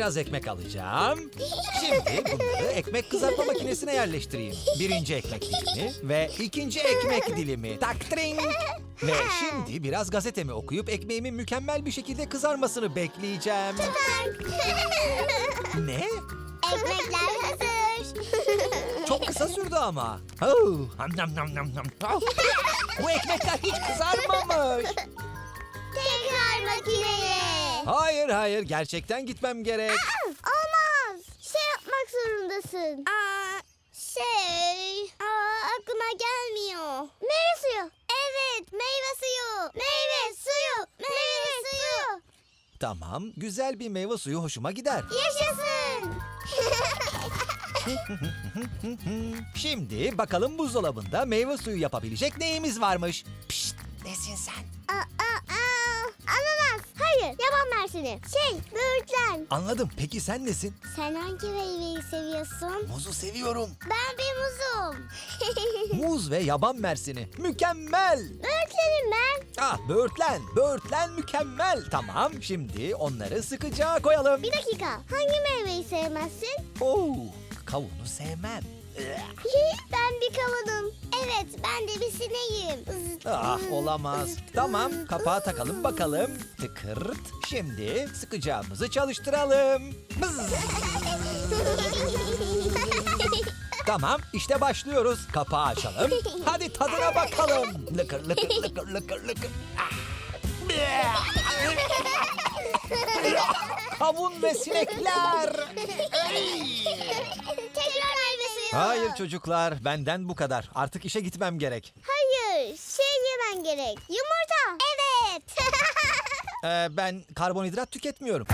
Biraz ekmek alacağım. Şimdi bunları ekmek kızartma makinesine yerleştireyim. Birinci ekmek dilimi ve ikinci ekmek dilimi. Taktring. Ve şimdi biraz gazetemi okuyup ekmeğimin mükemmel bir şekilde kızarmasını bekleyeceğim. Ne? Ekmekler hazır. Çok kısa sürdü ama. Oh, ham nam nam nam nam. Oh. Bu ekmekler hiç kızarmamış. Tekrar makineye. Hayır hayır gerçekten gitmem gerek. Olmaz. Şey yapmak zorundasın. Aa, şey. Aa, aklıma gelmiyor. Meyve suyu. Evet, meyve suyu. Meyve suyu. Meyve suyu. Tamam güzel bir meyve suyu hoşuma gider. Yaşasın. Şimdi bakalım buzdolabında meyve suyu yapabilecek neyimiz varmış. Pişt nesin sen? aa, aa, aa. Mersini. Şey, böğürtlen. Anladım peki sen nesin? Sen hangi meyveyi seviyorsun? Muzu seviyorum. Ben bir muzum. Muz ve yaban mersini. Mükemmel. Böğürtlenim ben. Ah böğürtlen. Böğürtlen mükemmel. Tamam şimdi onları sıkıca koyalım. Bir dakika. Hangi meyveyi sevmezsin? Oo, kavunu sevmem. ben bir kavunum. Evet, ben de bir sineğim. Ah olamaz. Tamam kapağı takalım bakalım. Tıkırt. Şimdi sıkacağımızı çalıştıralım. Bız. Tamam işte başlıyoruz. Kapağı açalım. Hadi tadına bakalım. Lıkır lıkır lıkır lıkır lıkır. Ah. Kavun ve sinekler. Suyu. Hayır çocuklar benden bu kadar. Artık işe gitmem gerek. Hayır, şey yemen gerek. Yumurta. Evet. Ee, ben karbonhidrat tüketmiyorum.